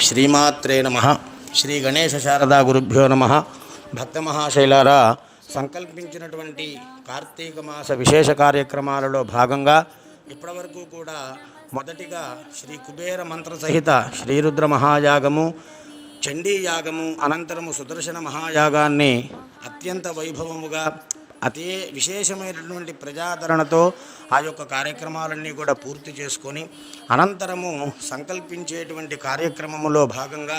శ్రీమాత్రే నమ. శ్రీ గణేశ శారదా గురుభ్యో నమ. భక్త మహాశైలారా సంకల్పించినటువంటి కార్తీక మాస విశేష కార్యక్రమాలలో భాగంగా ఇప్పటివరకు కూడా మొదటిగా శ్రీ కుబేర మంత్ర సహిత శ్రీరుద్ర మహాయాగము చండీయాగము అనంతరము సుదర్శన మహాయాగాన్ని అత్యంత వైభవముగా అదే విశేషమైనటువంటి ప్రజాదరణతో ఆ యొక్క కార్యక్రమాలన్నీ కూడా పూర్తి చేసుకొని అనంతరము సంకల్పించేటువంటి కార్యక్రమములో భాగంగా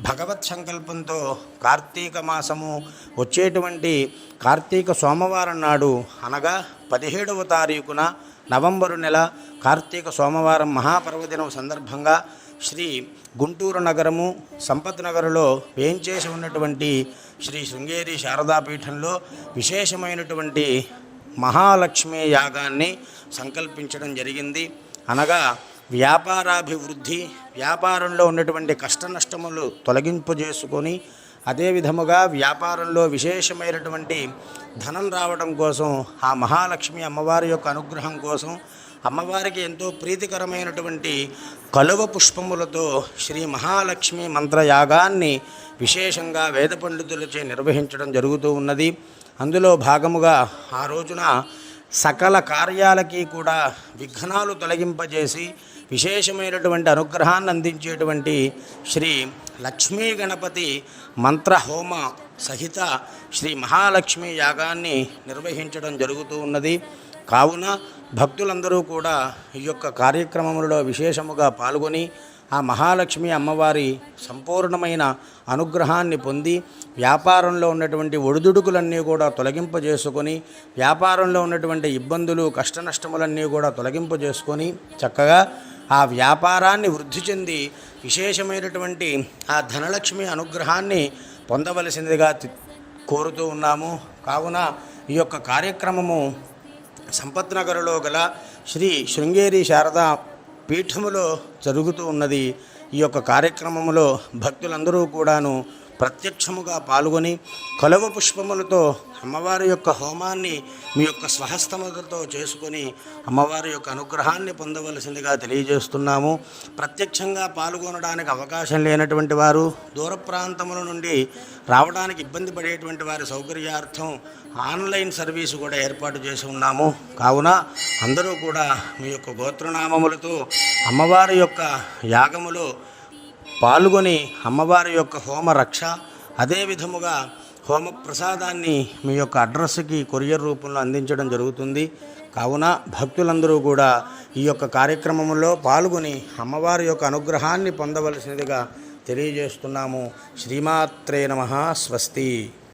భగవత్ సంకల్పంతో కార్తీక మాసము వచ్చేటువంటి కార్తీక సోమవారం నాడు అనగా పదిహేడవ తారీఖున నవంబరు నెల కార్తీక సోమవారం మహాపర్వదినం సందర్భంగా శ్రీ గుంటూరు నగరము సంపత్ నగరులో వేంచేసి ఉన్నటువంటి శ్రీ శృంగేరి శారదాపీఠంలో విశేషమైనటువంటి మహాలక్ష్మి యాగాన్ని సంకల్పించడం జరిగింది. అనగా వ్యాపారాభివృద్ధి వ్యాపారంలో ఉన్నటువంటి కష్ట నష్టములు తొలగింపజేసుకొని అదే విధముగా వ్యాపారంలో విశేషమైనటువంటి ధనం రావడం కోసం ఆ మహాలక్ష్మి అమ్మవారి యొక్క అనుగ్రహం కోసం అమ్మవారికి ఎంతో ప్రీతికరమైనటువంటి కలువ పుష్పములతో శ్రీ మహాలక్ష్మి మంత్రయాగాన్ని విశేషంగా వేద పండితులచే నిర్వహించడం జరుగుతూ ఉన్నది. అందులో భాగముగా ఆ రోజున సకల కార్యాలకి కూడా విఘ్నాలు తొలగింపజేసి విశేషమైనటువంటి అనుగ్రహాన్ని అందించేటువంటి శ్రీ లక్ష్మీ గణపతి మంత్రహోమ సహిత శ్రీ మహాలక్ష్మి యాగాన్ని నిర్వహించడం జరుగుతూ ఉన్నది. కావున భక్తులందరూ కూడా ఈ యొక్క కార్యక్రమములలో విశేషముగా పాల్గొని ఆ మహాలక్ష్మి అమ్మవారి సంపూర్ణమైన అనుగ్రహాన్ని పొంది వ్యాపారంలో ఉన్నటువంటి ఒడిదుడుకులన్నీ కూడా తొలగింపజేసుకొని వ్యాపారంలో ఉన్నటువంటి ఇబ్బందులు కష్టనష్టములన్నీ కూడా తొలగింపజేసుకొని చక్కగా ఆ వ్యాపారాన్ని వృద్ధి చెంది విశేషమైనటువంటి ఆ ధనలక్ష్మి అనుగ్రహాన్ని పొందవలసిందిగా కోరుతూ ఉన్నాము. కావున ఈ యొక్క కార్యక్రమము సంపత్నగర్లో గల శ్రీ శృంగేరి శారదా పీఠములో జరుగుతూ ఉన్నది. ఈ యొక్క కార్యక్రమములో భక్తులందరూ కూడాను ప్రత్యక్షముగా పాల్గొని కలువ పుష్పములతో అమ్మవారి యొక్క హోమాన్ని మీ యొక్క స్వహస్తములతో చేసుకొని అమ్మవారి యొక్క అనుగ్రహాన్ని పొందవలసిందిగా తెలియజేస్తున్నాము. ప్రత్యక్షంగా పాల్గొనడానికి అవకాశం లేనటువంటి వారు దూర ప్రాంతముల నుండి రావడానికి ఇబ్బంది పడేటువంటి వారి సౌకర్యార్థం ఆన్లైన్ సర్వీసు కూడా ఏర్పాటు చేసి ఉన్నాము. కావున అందరూ కూడా మీ యొక్క గోత్రనామములతో అమ్మవారి యొక్క యాగములో పాల్గొని అమ్మవారి యొక్క హోమ రక్ష అదే విధముగా హోమ ప్రసాదాన్ని మీ యొక్క అడ్రస్కి కొరియర్ రూపంలో అందించడం జరుగుతుంది. కావున భక్తులందరూ కూడా ఈ యొక్క కార్యక్రమంలో పాల్గొని అమ్మవారి యొక్క అనుగ్రహాన్ని పొందవలసినదిగా తెలియజేస్తున్నాము. శ్రీమాత్రే నమ స్వస్తి.